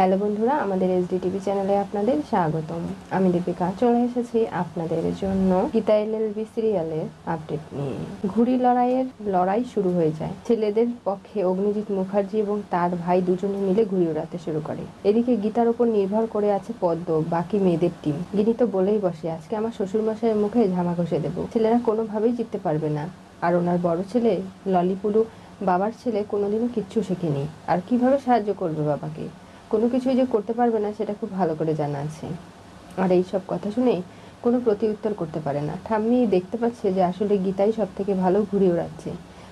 Hello বন্ধুরা, আমাদের SD TV চ্যানেলে আপনাদের স্বাগতম। আমি দীপিকা চলে এসেছি আপনাদের জন্য গীতা এলএলবি সিরিয়ালের আপডেট নিয়ে। ঘুড়ি লড়াইয়ের লড়াই শুরু হয়ে যায়। ছেলেদের পক্ষে অগ্নিজিৎ মুখার্জি এবং তার ভাই দুজনে মিলে ঘুড়ি ওড়াতে শুরু করে। এদিকে গীতার উপর নির্ভর করে আছে পদ্ম, বাকি মেয়েদের টিম গিনি তো বলেই বসে, আজকে আমার শ্বশুর মশাইয়ের মুখে ঝামা ঘষে দেবো। ছেলেরা কোনোভাবেই জিততে পারবে না। আর ওনার বড় ছেলে, ললিপুলু, বাবার ছেলে কোনোদিনও কিচ্ছু শেখেনি। আর কীভাবে সাহায্য করবে বাবাকে? কোনো কিছুই যে করতে পারবে না, সেটা খুব ভালো করে জানা আছে। আর এই সব কথা শুনে কোনো প্রতি উত্তর করতে পারে না। ঠাম্মি দেখতে পাচ্ছে যে আসলে গীতাই সব থেকে ভালো ঘুরে ওড়াচ্ছে।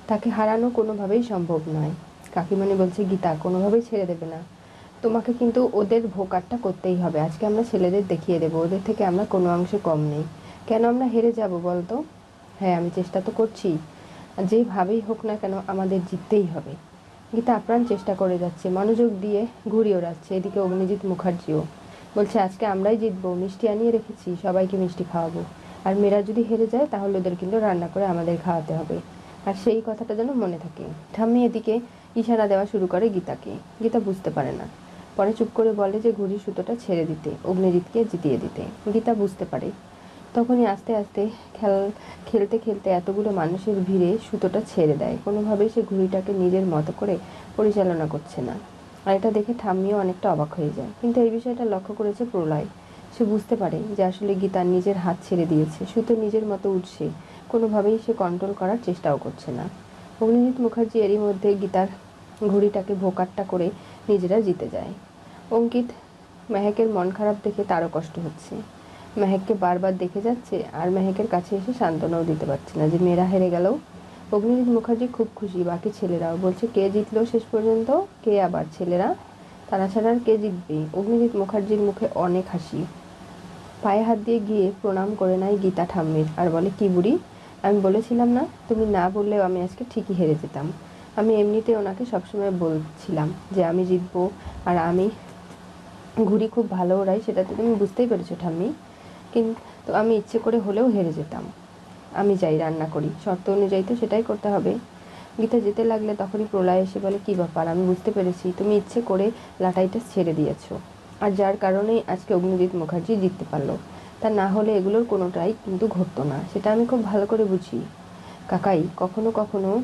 তাকে হারানো কোনোভাবেই সম্ভব নয়। কাকিমণি বলছে, গীতা, কোনোভাবেই ছেড়ে দেবে না। তোমাকে কিন্তু ওদের ভোকারটা করতেই হবে। আজকে আমরা ছেলেদের দেখিয়ে দেবো। ওদের থেকে আমরা কোনো অংশে কম নেই। কেন আমরা হেরে যাব বলতো? হ্যাঁ আমি চেষ্টা তো করছি। যেভাবেই হোক না কেন, আমাদের জিততেই হবে। গীতা আপ্রাণ চেষ্টা করে যাচ্ছে, মনোযোগ দিয়ে ঘুরিয়ে ওড়াচ্ছে এদিকে অগ্নিজিৎ মুখার্জিও বলছে, আজকে আমরাই জিতবো, মিষ্টি আনিয়ে রেখেছি, সবাইকে মিষ্টি খাওয়াবো। আর মেয়েরা যদি হেরে যায়, তাহলে ওদের কিন্তু রান্না করে আমাদের খাওয়াতে হবে। আর সেই কথাটা যেন মনে থাকে। ঠাম্মি এদিকে ইশারা দেওয়া শুরু করে গীতাকে। গীতা বুঝতে পারে না। পরে চুপ করে বলে যে, ঘুড়ির সুতোটা ছেড়ে দিতে, অগ্নিজিৎকে জিতিয়ে দিতে। গীতা বুঝতে পারে তখনই আস্তে আস্তে খেল, খেলতে খেলতে এতগুলো মানুষের ভিড়ে সুতোটা ছেড়ে দেয়। কোনোভাবেই সে ঘুড়িটাকে নিজের মতো করে পরিচালনা করছে না। আর এটা দেখে ঠাম্মিও অনেকটা অবাক হয়ে যায়। কিন্তু এই বিষয়টা লক্ষ্য করেছে প্রলয়। সে বুঝতে পারে যে আসলে গীতা নিজের হাত ছেড়ে দিয়েছে, সুতো নিজের মতো উঠছে কোনোভাবেই সে কন্ট্রোল করার চেষ্টাও করছে না। অগ্নিজিৎ মুখার্জি এরই মধ্যে গীতার ঘুড়িটাকে ভোকারটা করে নিজেরা জিতে যায়। অঙ্কিত মেহেকের মন খারাপ দেখে তারও কষ্ট হচ্ছে। মেহেককে বারবার দেখে যাচ্ছে আর মেহেকের কাছে এসে সান্ত্বনাও দিতে পারছে না যে মেয়েরা হেরে গেলেও। অগ্নিজিৎ মুখার্জি খুব খুশি, বাকি ছেলেরাও। বলছে, কে জিতলো শেষ পর্যন্ত? কে আবার ছেলেরা? তারা ছাড়া আর কে জিতবে? অগ্নিজিৎ মুখার্জির মুখে অনেক হাসি। পায়ে হাত দিয়ে গিয়ে প্রণাম করে নেয় গীতা ঠাম্মির আর বলে, কি বুড়ি? আমি বলেছিলাম না, তুমি না বললেও আমি আজকে ঠিকই হেরে যেতাম। আমি এমনিতে ওনাকে সবসময় বলছিলাম যে আমি জিতবো আর আমি ঘুড়ি খুব ভালো ওড়াই সেটা তো তুমি বুঝতেই পেরেছ ঠাম্মি। কিন্তু আমি ইচ্ছে করে হলেও হেরে যেতাম। আমি যাই রান্না করি, শর্ত অনুযায়ী তো সেটাই করতে হবে। গীতা যেতে লাগলে তখনই প্রলয় এসে বলে, কী ব্যাপার? আমি বুঝতে পেরেছি, তুমি ইচ্ছে করে লাটাইটা ছেড়ে দিয়েছ। আর যার কারণেই আজকে অগ্নিজিৎ মুখার্জি জিততে পারল। তা না হলে এগুলোর কোনোটাই কিন্তু ঘটতো না। সেটা আমি খুব ভালো করে বুঝি। কাকাই, কখনো কখনো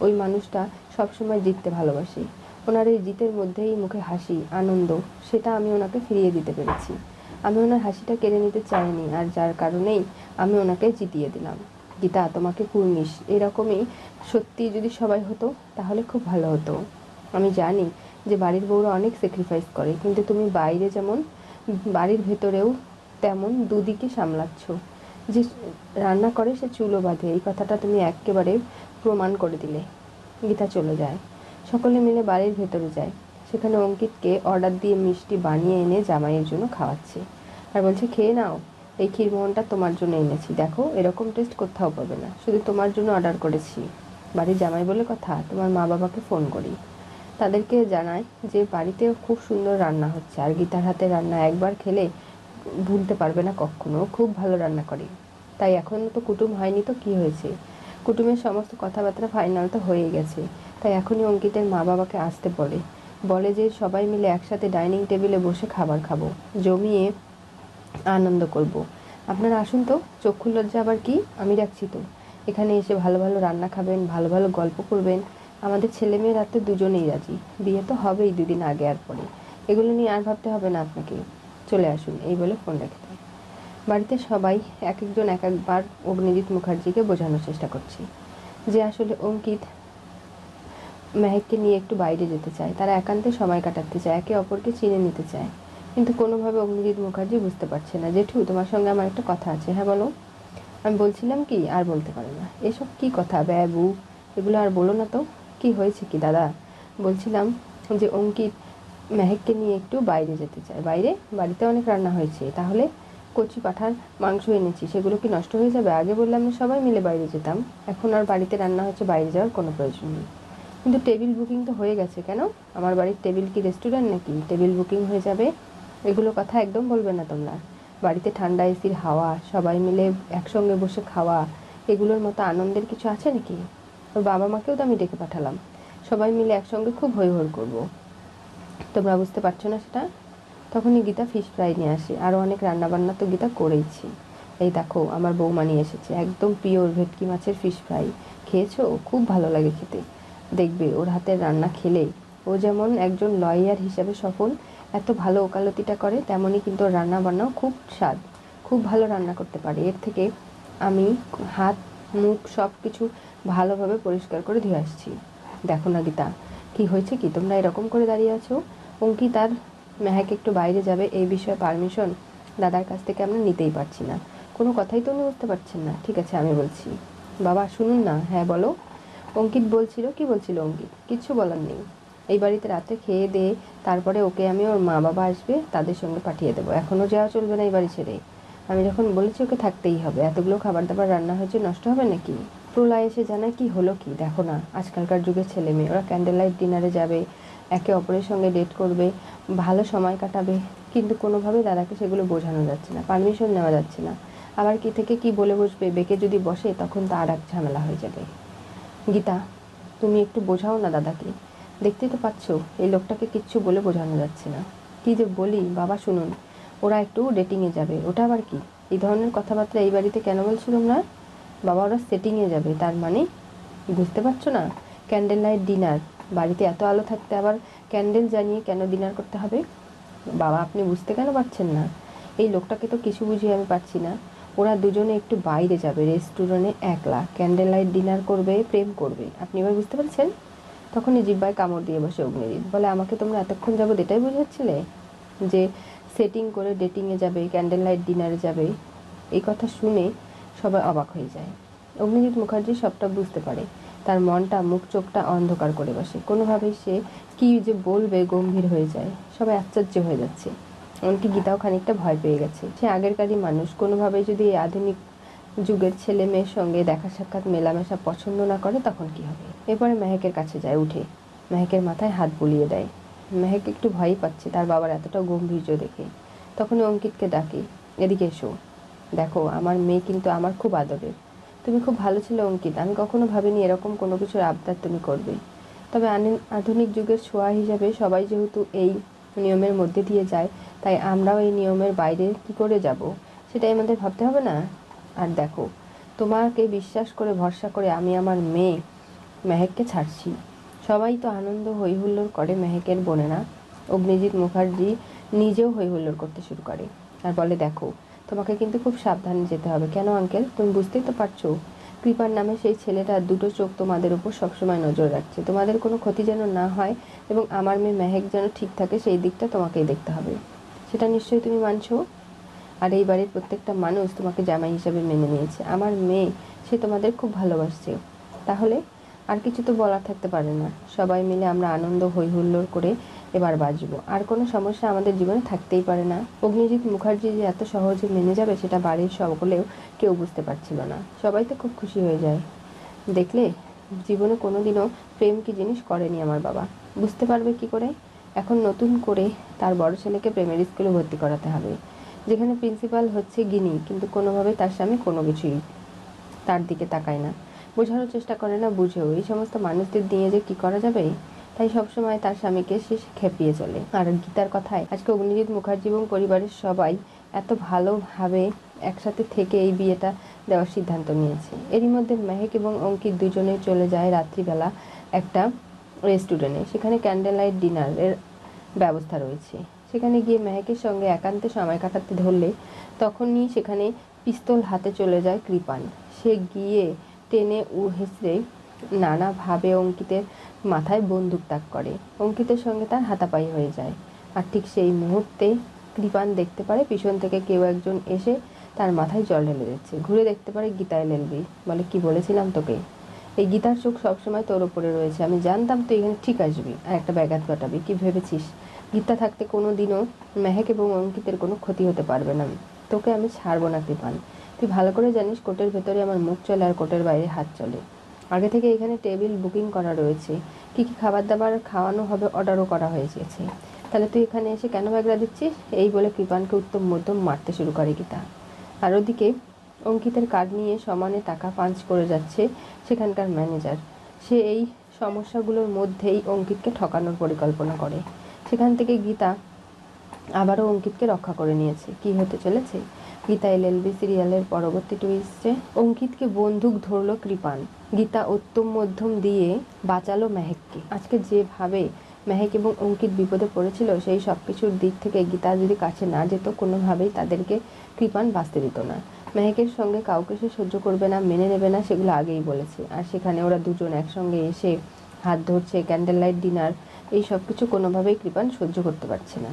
ওই মানুষটা সবসময় জিততে ভালোবাসে। ওনার এই জিতের মধ্যেই মুখে হাসি, আনন্দ, সেটা আমি ওনাকে ফিরিয়ে দিতে পেরেছি। আমি ওনার হাসিটা কেড়ে নিতে চাইনি আর যার কারণেই আমি ওনাকে জিতিয়ে দিলাম। গীতা, তোমাকে কুর্নিশ এরকমই সত্যি যদি সবাই হতো, তাহলে খুব ভালো হতো। আমি জানি যে বাড়ির বউরা অনেক স্যাক্রিফাইস করে, কিন্তু তুমি বাইরে যেমন, বাড়ির ভেতরেও তেমন দুদিকে সামলাচ্ছ। যে রান্না করে, সে চুলো বাঁধে। এই কথাটা তুমি একেবারে প্রমাণ করে দিলে। গীতা চলে যায়। সকলে মিলে বাড়ির ভেতরে যায়। সেখানে অঙ্কিতকে অর্ডার দিয়ে মিষ্টি বানিয়ে এনে জামাইয়ের জন্য খাওয়াচ্ছে। আর বলছে, খেয়ে নাও, এই ক্ষীরমোহনটা তোমার জন্য এনেছি। দেখো, এরকম টেস্ট কোথাও পাবে না। শুধু তোমার জন্য অর্ডার করেছি। বাড়ির জামাই বলে কথা, তোমার মা বাবাকে ফোন করি। তাদেরকে জানায় যে বাড়িতে খুব সুন্দর রান্না হচ্ছে। আর গীতার হাতে রান্না একবার খেলে ভুলতে পারবে না কখনো। খুব ভালো রান্না করে। তাই এখনও তো কুটুম হয়নি তো কি হয়েছে? কুটুমের সমস্ত কথাবার্তা ফাইনাল তো হয়ে গেছে। তাই এখনই অঙ্কিতের মা বাবাকে আসতে বলে। বলে যে সবাই মিলে একসাথে ডাইনিং টেবিলে বসে খাবার খাব, জমিয়ে আনন্দ করব। আপনারা আসুন তো চক্ষু লজ্জা আবার কি? আমি রাখছি তো। এখানে এসে ভালো ভালো রান্না খাবেন, ভালো ভালো গল্প করবেন। আমাদের ছেলে মেয়ে রাতে দুজনেই রাজি। বিয়ে তো হবেই দুদিন আগে আর পরে। এগুলো নিয়ে আর ভাবতে হবে না আপনাকে। চলে আসুন, এই বলে ফোন রেখে বাড়িতে সবাই এক একজন এক একবার অগ্নিজিৎ মুখার্জিকে বোঝানোর চেষ্টা করছি। যে আসলে অঙ্কিত মেহেককে নিয়ে একটু বাইরে যেতে চায়। তারা একান্তে সময় কাটাতে চায়, একে অপরকে চিনে নিতে চায়। কিন্তু কোনোভাবে অগ্নিজিৎ মুখার্জি বুঝতে পারছে না। জেঠু, তোমার সঙ্গে আমার একটা কথা আছে। হ্যাঁ বলো। আমি বলছিলাম কি, আর বলতে পারে না। এসব কি কথা? ব্যাবু এগুলো আর বলো না তো। কি হয়েছে কি, দাদা? বলছিলাম যে অঙ্কিত মেহেককে নিয়ে একটু বাইরে যেতে চায়। বাইরে? বাড়িতে অনেক রান্না হয়েছে। তাহলে কচি পাঠার মাংস এনেছি। সেগুলো কি নষ্ট হয়ে যাবে? আগে বললাম না সবাই মিলে বাইরে যেতাম। এখন আর বাড়িতে রান্না হচ্ছে, বাইরে যাওয়ার কোনো প্রয়োজন নেই। কিন্তু টেবিল বুকিং তো হয়ে গেছে কেন? আমার বাড়ির টেবিল কি রেস্টুরেন্ট নাকি? টেবিল বুকিং হয়ে যাবে? এগুলো কথা একদম বলবে না তোমরা। বাড়িতে ঠান্ডা এসির হাওয়া, সবাই মিলে একসঙ্গে বসে খাওয়া, এগুলোর মতো আনন্দের কিছু আছে নাকি? ওর বাবা মাকেও তো আমি ডেকে পাঠালাম। সবাই মিলে একসঙ্গে খুব হৈ হই করব। তোমরা বুঝতে পারছ না সেটা? তখনই গীতা ফিশ ফ্রাই নিয়ে আসে। আরও অনেক রান্নাবান্না তো গীতা করেইছি। এই দেখো, আমার বৌমা নিয়ে এসেছে। একদম পিওর ভেটকি মাছের ফিশ ফ্রাই খেয়েছো? খুব ভালো লাগে খেতে। দেখবে ওর হাতের রান্না খেলে। ও যেমন একজন লয়ার হিসাবে সফল, এত ভালো ওকালতিটা করে তেমনই কিন্তু রান্না বান্নাও খুব স্বাদ। খুব ভালো রান্না করতে পারে। এর থেকে আমি হাত, মুখ সব কিছু ভালোভাবে পরিষ্কার করে ধুয়ে আসছি। দেখো না গীতা কী হয়েছে কি? তোমরা এরকম করে দাঁড়িয়ে আছো? অঙ্কিত আর মেহাক একটু বাইরে যাবে, এই বিষয়ে পারমিশন দাদার কাছ থেকে আমরা নিতেই পারছি না। কোনো কথাই তো উনি বুঝতে পারছেন না। ঠিক আছে, আমি বলছি। বাবা, শুনুন না। হ্যাঁ বলো। অঙ্কিত বলছিল, কি বলছিল অঙ্কিত? কিচ্ছু বলার নেই। এই বাড়িতে রাতে খেয়ে দিয়ে তারপরে ওকে আমি ওর মা বাবা আসবে, তাদের সঙ্গে পাঠিয়ে দেবো। এখনও যাওয়া চলবে না এই বাড়ি ছেড়ে। আমি যখন বলেছি ওকে থাকতেই হবে, এতগুলো খাবার দাবার রান্না হয়েছে, নষ্ট হবে নাকি? প্রলয় এসে জানায়, কি হলো কি? দেখো না, আজকালকার যুগে ছেলে মেয়ে, ওরা ক্যান্ডেল লাইট ডিনারে যাবে, একে অপরের সঙ্গে ডেট করবে, ভালো সময় কাটাবে, কিন্তু কোনোভাবে দাদাকে সেগুলো বোঝানো যাচ্ছে না পারমিশন নেওয়া যাচ্ছে না। আবার কি থেকে কি বলে বসবে, বেঁকে যদি বসে, তখন তো আর এক ঝামেলা হয়ে যাবে। গীতা, তুমি একটু বোঝাও না দাদাকে। দেখতেই তো পাচ্ছ, এই লোকটাকে কিচ্ছু বলে বোঝানো যাচ্ছে না। কি যে বলি, বাবা শুনুন, ওরা একটু ডেটিংয়ে যাবে, ওটা আবার কি? এই ধরনের কথাবার্তা এই বাড়িতে কেন বলছো তোমরা? বাবা, ওরা সেটিংয়ে যাবে, তার মানে? বুঝতে পারছ না? ক্যান্ডেল লাইট ডিনার বাড়িতে এত আলো থাকতে আবার ক্যান্ডেল জ্বালিয়ে কেন ডিনার করতে হবে? বাবা, আপনি বুঝতে কেন পারছেন না? এই লোকটাকে তো কিছু বুঝিয়ে আমি পারছি না। ওরা দুজনে একটু বাইরে যাবে রেস্টুরেন্টে একলা। ক্যান্ডেল লাইট ডিনার করবে, প্রেম করবে। আপনি এবার বুঝতে পারছেন? তখনই জিব্বায় কামড় দিয়ে বসে অগ্নিজিৎ বলে, আমাকে তোমরা এতক্ষণ যাব এটাই বোঝাচ্ছিলে? যে সেটিং করে ডেটিংয়ে যাবে ক্যান্ডেল লাইট ডিনারে যাবে? এই কথা শুনে সবাই অবাক হয়ে যায়। অগ্নিজিৎ মুখার্জি সবটা বুঝতে পারে। তার মনটা, মুখ, চোখটা অন্ধকার করে বসে। কোনোভাবেই সে কি যে বলবে গম্ভীর হয়ে যায়। সবাই আশ্চর্য হয়ে যাচ্ছে। এমনকি গীতাও খানিকটা ভয় পেয়ে গেছে সে আগেরকারই মানুষ কোনোভাবেই যদি এই আধুনিক যুগের ছেলে মেয়ের সঙ্গে দেখা সাক্ষাৎ মেলামেশা পছন্দ না করে, তখন কি হবে? এরপরে মেহেকের কাছে যায়, উঠে। মেহেকের মাথায় হাত বুলিয়ে দেয়। মেহেক একটু ভয়ই পাচ্ছে, তার বাবার এতটা গম্ভীর্য দেখে। তখন অঙ্কিতকে ডাকে, এদিকে এসো। দেখো, আমার মেয়ে কিন্তু আমার খুব আদরের। তুমি খুব ভালো ছিল অঙ্কিত, আমি কখনো ভাবিনি এরকম কোনো কিছুর আবদার তুমি করবে। তবে আধুনিক যুগের ছোঁয়া হিসাবে সবাই যেহেতু এই নিয়মের মধ্যে দিয়ে যায়, তাই আমরাও এই নিয়মের বাইরে কি করে যাব? সেটাই আমাদের ভাবতে হবে না? আর দেখো, তোমাকে বিশ্বাস করে, ভরসা করে আমি আমার মেয়ে মেহেককে ছাড়ছি। সবাই তো আনন্দ হৈহুল্লোড় করে মেহেকের বোনেরা। অগ্নিজিৎ মুখার্জি নিজেও হৈহুল্লোড় করতে শুরু করে। আর বলে, দেখো, তোমাকে কিন্তু খুব সাবধানে যেতে হবে। কেন আঙ্কেল? তুমি বুঝতেই তো পারছ কৃপার নামে সেই ছেলেটা দুটো চোখ তোমাদের উপর সবসময় নজর রাখছে। তোমাদের কোনো ক্ষতি যেন না হয় এবং আমার মেয়ে মেহেক যেন ঠিক থাকে, সেই দিকটা তোমাকেই দেখতে হবে। সেটা নিশ্চয়ই তুমি মানছো। আর এই বাড়ির প্রত্যেকটা মানুষ তোমাকে জামাই হিসাবে মেনে নিয়েছে। আমার মেয়ে, সে তোমাদের খুব ভালোবাসছে। তাহলে আর কিছু তো বলার থাকতে পারে না। সবাই মিলে আমরা আনন্দ হই হুল্লোড় করে এবার বাঁচবো আর কোনো সমস্যা আমাদের জীবনে থাকতেই পারে না। অগ্নিজিৎ মুখার্জি যে এত সহজে মেনে যাবে সেটা বাড়ির সকলেও কেউ বুঝতে পারছিল না। সবাই তো খুব খুশি হয়ে যায়। দেখলে, জীবনে কোনোদিনও প্রেম কি জিনিস করেনি আমার বাবা। বুঝতে পারবে কি করে? এখন নতুন করে তার বড় ছেলেকে প্রেমের স্কুলে ভর্তি করাতে হবে। যেখানে প্রিন্সিপাল হচ্ছে গিনি, কিন্তু কোনোভাবে তার স্বামী কোনো কিছুই তার দিকে তাকায় না। বোঝানোর চেষ্টা করে না বুঝেও। এই সমস্ত মানুষদের দিয়ে যে কি করা যাবে? তাই সবসময় তার স্বামীকে সে খেপিয়ে চলে। আর গীতার কথায় আজকে অগ্নিজিৎ মুখার্জি এবং পরিবারের সবাই এত ভালোভাবে একসাথে থেকে এই বিয়েটা দেওয়ার সিদ্ধান্ত নিয়েছে। এরই মধ্যে মেহেক এবং অঙ্কিত দুজনে চলে যায় রাত্রিবেলা একটা রেস্টুরেন্টে। সেখানে ক্যান্ডেল লাইট ডিনারের ব্যবস্থা রয়েছে। সেখানে গিয়ে মেহেকের সঙ্গে একান্তে সময় কাটাতে ধরলে তখনই সেখানে পিস্তল হাতে চলে যায় কৃপান। সে গিয়ে টেনে উ হেসড়ে নানাভাবে অঙ্কিতের মাথায় বন্দুক তাক করে। অঙ্কিতের সঙ্গে তার হাতাপাই হয়ে যায়। আর ঠিক সেই মুহূর্তে কৃপান দেখতে পারে, পিছন থেকে কেউ একজন এসে তার মাথায় জল ঢেলে দিচ্ছে। ঘুরে দেখতে পারে গীতা এলএলবি বলে, কি বলেছিলাম তোকে? এই গীতার চোখ সবসময় তোর ওপরে রয়েছে। আমি জানতাম তুই এখানে ঠিক আসবি আর একটা ব্যাঘাত ঘটাবি। কি ভেবেছিস? গীতা থাকতে কোনো দিনও মেহেক এবং অঙ্কিতের কোনো ক্ষতি হতে পারবে না। তোকে আমি ছাড়বো না কৃপান। তুই ভালো করে জানিস কোর্টের ভেতরে আমার মুখ চলে আর কোর্টের বাইরে হাত চলে। আগে থেকে এখানে টেবিল বুকিং করা রয়েছে। কি কি খাবার দাবার খাওয়ানো হবে অর্ডারও করা হয়ে তাহলে তুই এখানে এসে কেন ব্যাগরা দিচ্ছিস? এই বলে কৃপানকে উত্তম মধ্যম মারতে শুরু করে গীতা। আর ওদিকে অঙ্কিতের কার্ড নিয়ে সমানে টাকা পাঞ্চ করে যাচ্ছে সেখানকার ম্যানেজার সে এই সমস্যাগুলোর মধ্যেই অঙ্কিতকে ঠকানোর পরিকল্পনা করে। সেখান থেকে গীতা আবারও অঙ্কিতকে রক্ষা করে নিয়েছে। কি হতে চলেছে? গীতা এল এলএলবি সিরিয়ালের পরবর্তী টুইস্টে অঙ্কিতকে বন্দুক ধরলো কৃপান। গীতা উত্তম মধ্যম দিয়ে বাঁচালো মেহেককে। আজকে যেভাবে মেহেক এবং অঙ্কিত বিপদে পড়েছিল, সেই সব কিছুর দিক থেকে গীতা যদি কাছে না যেত, কোনোভাবেই তাদেরকে কৃপান বাঁচতে দিত না। মেহেকের সঙ্গে কাউকে সে সহ্য করবে না, মেনে নেবে না, সেগুলো আগেই বলেছে। আর সেখানে ওরা দুজন একসঙ্গে এসে হাত ধরছে ক্যান্ডেল লাইট ডিনার এই সব কিছু কোনোভাবেই কৃপান সহ্য করতে পারছে না।